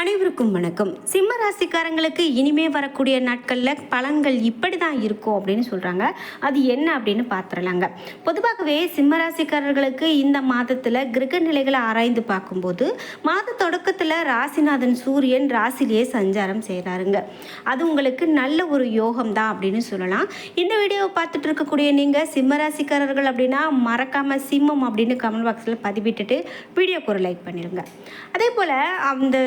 அனைவருக்கும் வணக்கம். சிம்ம ராசிக்காரங்களுக்கு இனிமே வரக்கூடிய நாட்களில் பலன்கள் இப்படி தான் இருக்கும் அப்படின்னு சொல்கிறாங்க அது என்ன அப்படின்னு பார்த்துடலாங்க பொதுவாகவே சிம்ம ராசிக்காரர்களுக்கு இந்த மாதத்தில் கிரக நிலைகளை ஆராய்ந்து பார்க்கும்போது மாத தொடக்கத்தில் ராசிநாதன் சூரியன் ராசிலேயே சஞ்சாரம் செய்கிறாருங்க அது உங்களுக்கு நல்ல ஒரு யோகம் தான் அப்படின்னு சொல்லலாம். இந்த வீடியோவை பார்த்துட்டு இருக்கக்கூடிய நீங்கள் சிம்ம ராசிக்காரர்கள் அப்படின்னா மறக்காமல் சிம்மம் அப்படின்னு கமெண்ட் பாக்ஸில் பதிவிட்டுட்டு வீடியோக்கு ஒரு லைக் பண்ணிடுங்க அதே போல் அந்த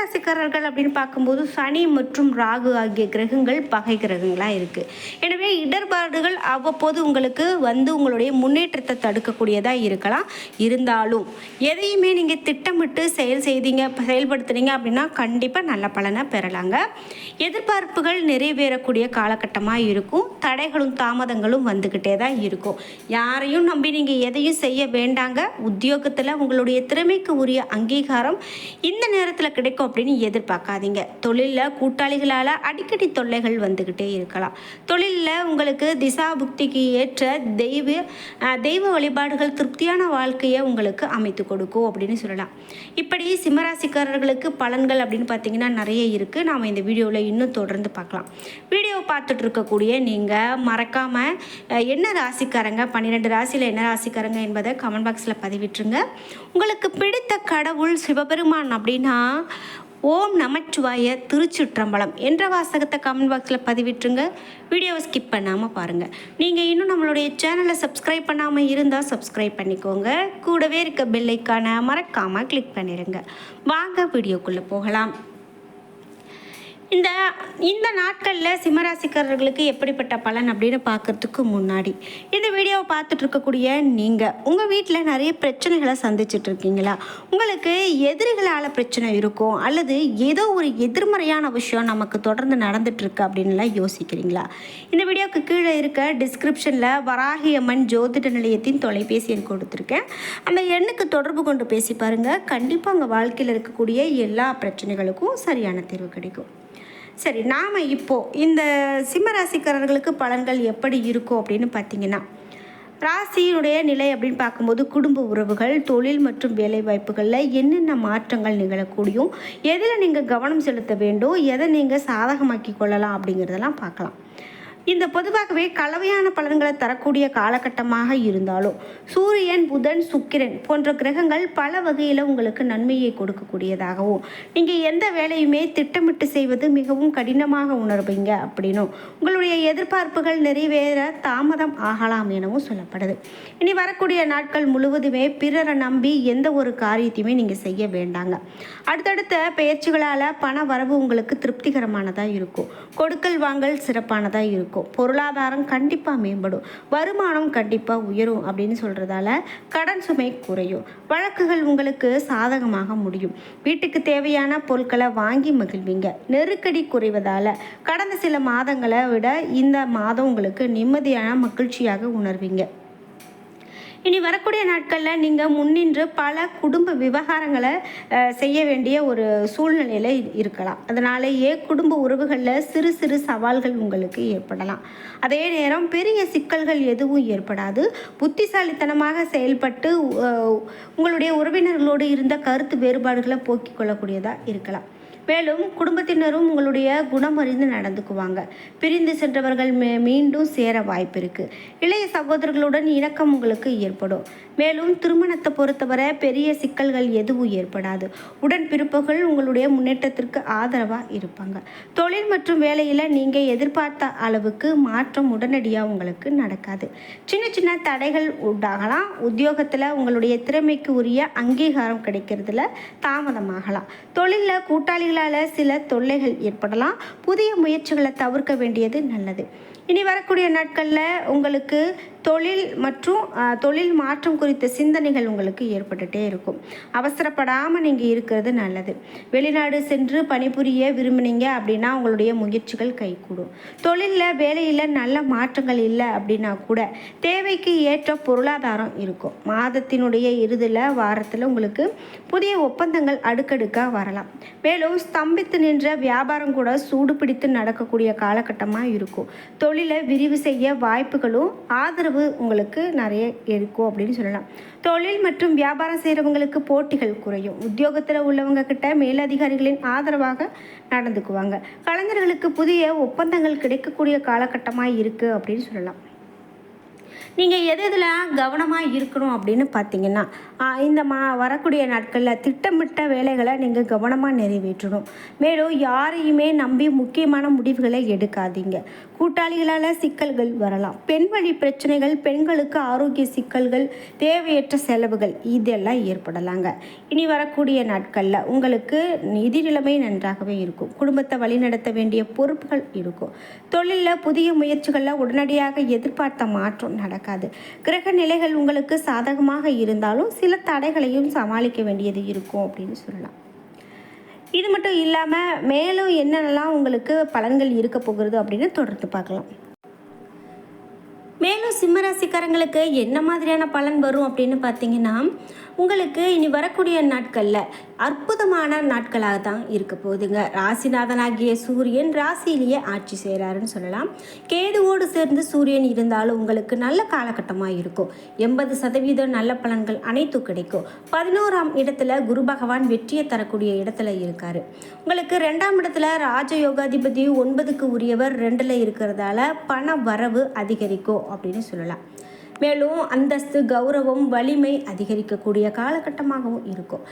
சிம்மராசிக்காரர்கள் அப்படின்னு பார்க்கும்போது சனி மற்றும் ராகு ஆகிய கிரகங்கள் பகை கிரகங்களாக இருக்குது எனவே இடர்பாடுகள் அவ்வப்போது உங்களுக்கு வந்து உங்களுடைய முன்னேற்றத்தை தடுக்கக்கூடியதாக இருக்கலாம். இருந்தாலும் எதையுமே நீங்கள் திட்டமிட்டு செயல் செய்தீங்க செயல்படுத்துனீங்க அப்படின்னா கண்டிப்பாக நல்ல பலனை பெறலாங்க. எதிர்பார்ப்புகள் நிறைவேறக்கூடிய காலகட்டமாக இருக்கும். தடைகளும் தாமதங்களும் வந்துக்கிட்டே தான் இருக்கும். யாரையும் நம்பி நீங்கள் எதையும் செய்ய வேண்டாங்க. உத்தியோகத்தில் உங்களுடைய திறமைக்கு உரிய அங்கீகாரம் இந்த நேரத்தில் கிடைக்கும். அப்படின்னு எதிர்பார்க்காதீங்க. தொழிலில் கூட்டாளிகளால் அடிக்கடி தொல்லைகள் வந்துக்கிட்டே இருக்கலாம். தொழிலில் உங்களுக்கு திசா புக்திக்கு ஏற்ற தெய்வ தெய்வ வழிபாடுகள் திருப்தியான வாழ்க்கையை உங்களுக்கு அமைத்து கொடுக்கும் அப்படின்னு சொல்லலாம். இப்படி சிம்மராசிக்காரர்களுக்கு பலன்கள் அப்படின்னு பார்த்தீங்கன்னா நிறைய இருக்குது நாம் இந்த வீடியோவில் இன்னும் தொடர்ந்து பார்க்கலாம். வீடியோவை பார்த்துட்டு இருக்கக்கூடிய நீங்கள் மறக்காமல் என்ன ராசிக்காரங்க? பன்னிரெண்டு ராசியில் என்ன ராசிக்காரங்க என்பதை கமெண்ட் பாக்ஸில் பதிவிட்டுருங்க. உங்களுக்கு பிடித்த கடவுள் சிவபெருமான் அப்படின்னா ஓம் நமச்சிவாய திருச்சிற்றம்பலம் என்ற வாசகத்தை கமெண்ட் பாக்ஸில் பதிவிட்டுருங்க. வீடியோவை ஸ்கிப் பண்ணாமல் பாருங்கள் நீங்கள் இன்னும் நம்மளுடைய சேனலை சப்ஸ்கிரைப் பண்ணாமல் இருந்தால் சப்ஸ்கிரைப் பண்ணிக்கோங்க. கூடவே இருக்க பெல்லைக்கான மறக்காமல் கிளிக் பண்ணிடுங்க வாங்க வீடியோக்குள்ளே போகலாம். இந்த இந்த நாட்களில் சிம்மராசிக்காரர்களுக்கு எப்படிப்பட்ட பலன் அப்படின்னு பார்க்கறதுக்கு முன்னாடி இந்த வீடியோவை பார்த்துட்டு இருக்கக்கூடிய நீங்கள் உங்கள் வீட்டில் நிறைய பிரச்சனைகளை சந்திச்சுட்டு இருக்கீங்களா உங்களுக்கு எதிரிகளால் பிரச்சனை இருக்கும் அல்லது ஏதோ ஒரு எதிர்மறையான விஷயம் நமக்கு தொடர்ந்து நடந்துட்டுருக்கு அப்படின்லாம் யோசிக்கிறீங்களா? இந்த வீடியோவுக்கு கீழே இருக்க டிஸ்கிரிப்ஷனில் வராகியம்மன் ஜோதிட நிலையத்தின் தொலைபேசி எண் கொடுத்துருக்கேன். அந்த எண்ணுக்கு தொடர்பு கொண்டு பேசி பாருங்கள் கண்டிப்பாக உங்கள் வாழ்க்கையில் இருக்கக்கூடிய எல்லா பிரச்சனைகளுக்கும் சரியான தீர்வு கிடைக்கும். சரி நாம் இப்போது இந்த சிம்மராசிக்காரர்களுக்கு பலன்கள் எப்படி இருக்கும் அப்படின்னு பார்த்தீங்கன்னா ராசியினுடைய நிலை அப்படின்னு பார்க்கும்போது குடும்ப உறவுகள் தொழில் மற்றும் வேலை வாய்ப்புகளில் என்னென்ன மாற்றங்கள் நிகழக்கூடியும் எதில் நீங்கள் கவனம் செலுத்த வேண்டும் எதை நீங்கள் சாதகமாக்கி கொள்ளலாம் அப்படிங்கிறதெல்லாம் பார்க்கலாம். இந்த பொதுவாகவே கலவையான பலன்களை தரக்கூடிய காலகட்டமாக இருந்தாலும் சூரியன் புதன் சுக்கிரன் போன்ற கிரகங்கள் பல வகையில் உங்களுக்கு நன்மையை கொடுக்கக்கூடியதாகவும் நீங்கள் எந்த வேலையுமே திட்டமிட்டு செய்வது மிகவும் கடினமாக உணர்வீங்க அப்படின்னும் உங்களுடைய எதிர்பார்ப்புகள் நிறைவேற தாமதம் ஆகலாம் எனவும் சொல்லப்படுது. இனி வரக்கூடிய நாட்கள் முழுவதுமே பிறரை நம்பி எந்த ஒரு காரியத்தையுமே நீங்கள் செய்ய வேண்டாங்க. அடுத்தடுத்த பயிற்சிகளால் பண வரவு உங்களுக்கு திருப்திகரமானதாக இருக்கும். கொடுக்கல் வாங்கல் சிறப்பானதாக இருக்கும். இருக்கும். பொருளாதாரம் கண்டிப்பாக மேம்படும். வருமானம் கண்டிப்பாக உயரும் அப்படின்னு சொல்கிறதால கடன் சுமை குறையும். வழக்குகள் உங்களுக்கு சாதகமாக முடியும். வீட்டுக்கு தேவையான பொருட்களை வாங்கி மகிழ்வீங்க. நெருக்கடி குறைவதால் கடந்த சில மாதங்களை விட இந்த மாதம் உங்களுக்கு நிம்மதியான மகிழ்ச்சியாக உணர்வீங்க. இனி வரக்கூடிய நாட்களில் நீங்கள் முன்னின்று பல குடும்ப விவகாரங்களை செய்ய வேண்டிய ஒரு சூழ்நிலையில் இருக்கலாம். அதனாலேயே குடும்ப உறவுகளில் சிறு சிறு சவால்கள் உங்களுக்கு ஏற்படலாம். அதே நேரம் பெரிய சிக்கல்கள் எதுவும் ஏற்படாது. புத்திசாலித்தனமாக செயல்பட்டு உங்களுடைய உறவினர்களோடு இருந்த கருத்து வேறுபாடுகளை போக்கிக் கொள்ளக்கூடியதாக இருக்கலாம். மேலும் குடும்பத்தினரும் உங்களுடைய குணம் அறிந்து நடந்துக்குவாங்க. பிரிந்து சென்றவர்கள் மே மீண்டும் சேர வாய்ப்பு இருக்கு இளைய சகோதரர்களுடன் இணக்கம் உங்களுக்கு ஏற்படும். மேலும் திருமணத்தை பொறுத்தவரை பெரிய சிக்கல்கள் எதுவும் ஏற்படாது. உடன்பிறப்புகள் உங்களுடைய முன்னேற்றத்திற்கு ஆதரவாக இருப்பாங்க. தொழில் மற்றும் வேலையில் நீங்கள் எதிர்பார்த்த அளவுக்கு மாற்றம் உடனடியாக உங்களுக்கு நடக்காது. சின்ன சின்ன தடைகள் உண்டாகலாம். உத்தியோகத்தில் உங்களுடைய திறமைக்கு உரிய அங்கீகாரம் கிடைக்கிறதுல தாமதமாகலாம். தொழிலில் கூட்டாளிகளால் சில தொல்லைகள் ஏற்படலாம். புதிய முயற்சிகளை தவிர்க்க வேண்டியது நல்லது. இனி வரக்கூடிய நாட்களில் உங்களுக்கு தொழில் மற்றும் தொழில் மாற்றம் குறித்த சிந்தனைகள் உங்களுக்கு ஏற்பட்டுட்டே இருக்கும். அவசரப்படாமல் நீங்கள் இருக்கிறது நல்லது. வெளிநாடு சென்று பணிபுரிய விரும்பினீங்க அப்படின்னா உங்களுடைய முயற்சிகள் கைகூடும். தொழிலில் வேலையில் நல்ல மாற்றங்கள் இல்லை அப்படின்னா கூட தேவைக்கு ஏற்ற பொருளாதாரம் இருக்கும். மாதத்தினுடைய இறுதியில் வாரத்தில் உங்களுக்கு புதிய ஒப்பந்தங்கள் அடுக்கடுக்காக வரலாம். மேலும் ஸ்தம்பித்து நின்ற வியாபாரம் கூட சூடு பிடித்து நடக்கக்கூடிய காலகட்டமாக இருக்கும். தொழிலை விரிவு செய்ய வாய்ப்புகளும் ஆதரவு ஆதரவு உங்களுக்கு நிறைய இருக்கும் அப்படின்னு சொல்லலாம். தொழில் மற்றும் வியாபாரம் செய்கிறவங்களுக்கு போட்டிகள் குறையும். உத்தியோகத்தில் உள்ளவங்க கிட்ட மேலதிகாரிகளின் ஆதரவாக நடந்துக்குவாங்க. கலைஞர்களுக்கு புதிய ஒப்பந்தங்கள் கிடைக்கக்கூடிய காலகட்டமாக இருக்குது அப்படின்னு சொல்லலாம். நீங்கள் எது எதில் கவனமாக இருக்கணும் அப்படின்னு பார்த்தீங்கன்னா இந்த மா வரக்கூடிய நாட்களில் திட்டமிட்ட வேலைகளை நீங்கள் கவனமாக நிறைவேற்றணும். மேலும் யாரையுமே நம்பி முக்கியமான முடிவுகளை எடுக்காதீங்க. கூட்டாளிகளால் சிக்கல்கள் வரலாம். பெண் வழி பிரச்சனைகள் பெண்களுக்கு ஆரோக்கிய சிக்கல்கள் தேவையற்ற செலவுகள் இதெல்லாம் ஏற்படலாங்க. இனி வரக்கூடிய நாட்களில் உங்களுக்கு நிதி நிலைமை நன்றாகவே இருக்கும். குடும்பத்தை வழிநடத்த வேண்டிய பொறுப்புகள் இருக்கும். தொழிலில் புதிய முயற்சிகளில் உடனடியாக எதிர்பார்த்த மாற்றம் நடக்காது. கிரக நிலைகள் உங்களுக்கு சாதகமாக இருந்தாலும் சில தடைகளையும் சமாளிக்க வேண்டியது இருக்கும் அப்படின்னு சொல்லலாம். இது மட்டும் இல்லாமல் மேலும் என்னென்னலாம் உங்களுக்கு பலன்கள் இருக்க போகிறது அப்படின்னு தொடர்ந்து பார்க்கலாம். மேலும் சிம்மராசிக்காரங்களுக்கு என்ன மாதிரியான பலன் வரும் அப்படின்னு பார்த்தீங்கன்னா உங்களுக்கு இனி வரக்கூடிய நாட்களில் அற்புதமான நாட்களாக தான் இருக்க போகுதுங்க. ராசிநாதனாகிய சூரியன் ராசியிலேயே ஆட்சி செய்கிறாருன்னு சொல்லலாம். கேதுவோடு சேர்ந்து சூரியன் இருந்தாலும் உங்களுக்கு நல்ல காலகட்டமாக இருக்கும். எண்பது சதவீதம் நல்ல பலன்கள் அனைத்தும் கிடைக்கும். பதினோராம் இடத்துல குரு பகவான் வெற்றியை தரக்கூடிய இடத்துல இருக்கார். உங்களுக்கு ரெண்டாம் இடத்துல ராஜயோகாதிபதி ஒன்பதுக்கு உரியவர் ரெண்டில் இருக்கிறதால பண வரவு அதிகரிக்கும் அப்படின்னு சொல்லலாம். மேலும் அந்தஸ்து கௌரவம் வலிமை அதிகரிக்கக்கூடிய காலகட்டமாகவும் இருக்கும்.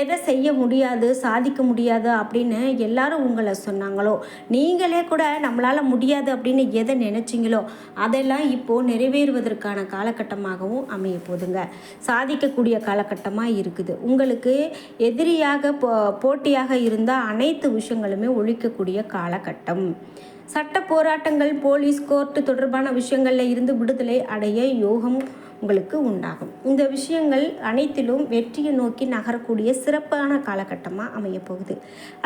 எதை செய்ய முடியாது சாதிக்க முடியாது அப்படின்னு எல்லாரும் உங்களை சொன்னாங்களோ? நீங்களே கூட நம்மளால் முடியாது அப்படின்னு எதை நினச்சிங்களோ? அதெல்லாம் இப்போது நிறைவேறுவதற்கான காலகட்டமாகவும் அமைய போதுங்க. சாதிக்கக்கூடிய காலகட்டமாக இருக்குது. உங்களுக்கு எதிரியாக போ போட்டியாக இருந்த அனைத்து விஷயங்களுமே ஒழிக்கக்கூடிய காலகட்டம். சட்ட போராட்டங்கள் போலீஸ் கோர்ட்டு தொடர்பான விஷயங்களில் இருந்து விடுதலை அடைய யோகம் உங்களுக்கு உண்டாகும். இந்த விஷயங்கள் அனைத்திலும் வெற்றியை நோக்கி நகரக்கூடிய சிறப்பான காலகட்டமாக அமையப்போகுது.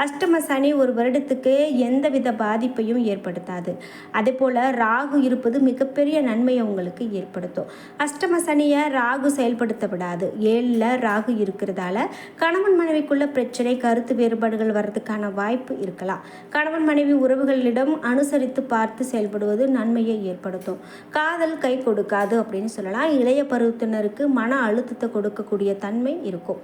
அஷ்டம சனி ஒரு வருடத்துக்கு எந்தவித பாதிப்பையும் ஏற்படுத்தாது. அதே போல் ராகு இருப்பது மிகப்பெரிய நன்மையை உங்களுக்கு ஏற்படுத்தும். அஷ்டம சனியை ராகு செயல்படுத்த விடாது. ஏழில் ராகு இருக்கிறதால கணவன் மனைவிக்குள்ள பிரச்சனை கருத்து வேறுபாடுகள் வர்றதுக்கான வாய்ப்பு இருக்கலாம். கணவன் மனைவி உறவுகளிடம் அனுசரித்து பார்த்து செயல்படுவது நன்மையை ஏற்படுத்தும். காதல் கை கொடுக்காது அப்படின்னு சொல்லலாம். இளைய பருவத்தினருக்கு மன அழுத்தத்தை கொடுக்கக்கூடிய தன்மை இருக்கும்.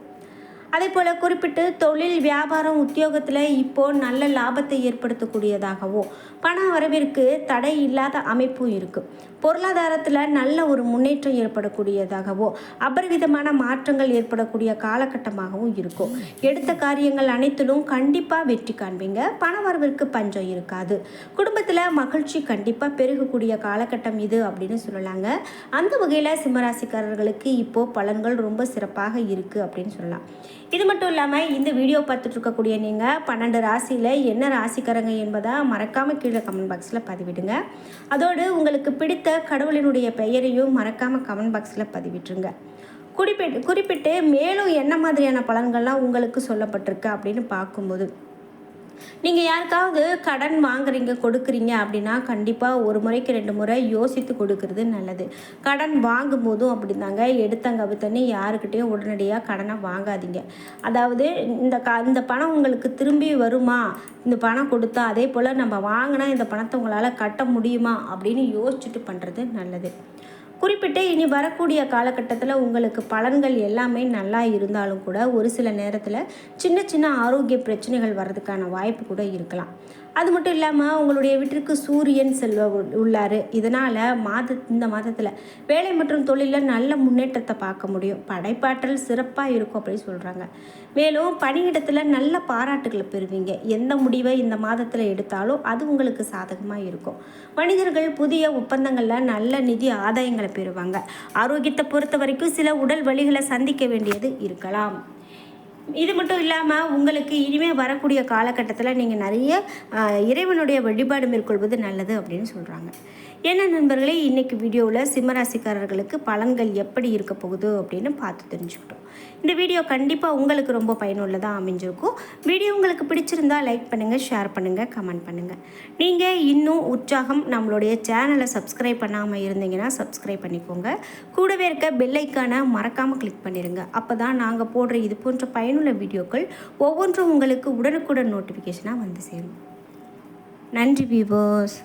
அதே போல் குறிப்பிட்டு தொழில் வியாபாரம் உத்தியோகத்தில் இப்போது நல்ல லாபத்தை ஏற்படுத்தக்கூடியதாகவோ பண வரவிற்கு தடை இல்லாத அமைப்பும் இருக்குது பொருளாதாரத்தில் நல்ல ஒரு முன்னேற்றம் ஏற்படக்கூடியதாகவோ அபரிவிதமான மாற்றங்கள் ஏற்படக்கூடிய காலகட்டமாகவும் இருக்கும். எடுத்த காரியங்கள் அனைத்திலும் கண்டிப்பாக வெற்றி காண்பீங்க. பண வரவிற்கு பஞ்சம் இருக்காது. குடும்பத்தில் மகிழ்ச்சி கண்டிப்பாக பெருகக்கூடிய காலகட்டம் இது அப்படின்னு சொல்லலாங்க. அந்த வகையில் சிம்மராசிக்காரர்களுக்கு இப்போது பலன்கள் ரொம்ப சிறப்பாக இருக்குது அப்படின்னு சொல்லலாம். இது மட்டும் இல்லாமல் இந்த வீடியோ பார்த்துட்டு இருக்கக்கூடிய நீங்கள் பன்னெண்டு ராசியில் என்ன ராசிக்காரங்க என்பதை மறக்காமல் கீழே கமெண்ட் பாக்ஸில் பதிவிடுங்க. அதோடு உங்களுக்கு பிடித்த கடவுளினுடைய பெயரையும் மறக்காமல் கமெண்ட் பாக்ஸில் பதிவிட்டுருங்க. குறிப்பிட்டு குறிப்பிட்டு மேலும் என்ன மாதிரியான பலன்கள்லாம் உங்களுக்கு சொல்லப்பட்டிருக்கு அப்படின்னு பார்க்கும்போது நீங்கள் யாருக்காவது கடன் வாங்குறீங்க கொடுக்குறீங்க அப்படின்னா கண்டிப்பாக ஒரு முறைக்கு ரெண்டு முறை யோசித்து கொடுக்கறது நல்லது. கடன் வாங்கும்போதும் அப்படி தாங்க எடுத்தங்க தண்ணி யாருக்கிட்டேயும் உடனடியாக கடனை வாங்காதீங்க. அதாவது இந்த க இந்த பணம் உங்களுக்கு திரும்பி வருமா? இந்த பணம் கொடுத்தா அதே போல் நம்ம வாங்கினா இந்த பணத்தை உங்களால் கட்ட முடியுமா? அப்படின்னு யோசிச்சுட்டு பண்ணுறது நல்லது. குறிப்பிட்டு இனி வரக்கூடிய காலகட்டத்தில் உங்களுக்கு பலன்கள் எல்லாமே நல்லா இருந்தாலும் கூட ஒரு சில நேரத்தில் சின்ன சின்ன ஆரோக்கிய பிரச்சனைகள் வர்றதுக்கான வாய்ப்பு கூட இருக்கலாம். அது மட்டும் இல்லாமல் உங்களுடைய வீட்டிற்கு சூரியன் செல்வ உள்ளார் இதனால் மாத இந்த மாதத்தில் வேலை மற்றும் தொழிலில் நல்ல முன்னேற்றத்தை பார்க்க முடியும். படைப்பாற்றல் சிறப்பாக இருக்கும் அப்படின்னு சொல்கிறாங்க மேலும் பணியிடத்தில் நல்ல பாராட்டுகளை பெறுவீங்க. எந்த முடிவை இந்த மாதத்தில் எடுத்தாலும் அது உங்களுக்கு சாதகமாக இருக்கும். மனிதர்கள் புதிய ஒப்பந்தங்களில் நல்ல நிதி ஆதாயங்களை பெறுவாங்க. ஆரோக்கியத்தை பொறுத்த வரைக்கும் சில உடல் வழிகளை சந்திக்க வேண்டியது இருக்கலாம். இது மட்டும் இல்லாமல் உங்களுக்கு இனிமேல் வரக்கூடிய காலகட்டத்தில் நீங்கள் நிறைய இறைவனுடைய வழிபாடு மேற்கொள்வது நல்லது அப்படின்னு சொல்கிறாங்க என்ன நண்பர்களே இன்றைக்கி வீடியோவில் சிம்மராசிக்காரர்களுக்கு பலன்கள் எப்படி இருக்க போகுது அப்படின்னு பார்த்து தெரிஞ்சுக்கிட்டோம். இந்த வீடியோ கண்டிப்பாக உங்களுக்கு ரொம்ப பயனுள்ளதாக அமைஞ்சிருக்கும். வீடியோ உங்களுக்கு பிடிச்சிருந்தா லைக் பண்ணுங்கள் ஷேர் பண்ணுங்கள் கமெண்ட் பண்ணுங்கள் நீங்கள் இன்னும் உற்சாகம் நம்மளுடைய சேனலை சப்ஸ்கிரைப் பண்ணாமல் இருந்தீங்கன்னா சப்ஸ்கிரைப் பண்ணிக்கோங்க. கூடவே இருக்க பெல்லைக்கான மறக்காமல் கிளிக் பண்ணிடுங்க அப்போ தான் நாங்கள் போடுற இது போன்ற பயனுள்ள வீடியோக்கள் ஒவ்வொன்றும் உங்களுக்கு உடனுக்குடன் நோட்டிஃபிகேஷனாக வந்து சேரும். நன்றி வியூவர்ஸ்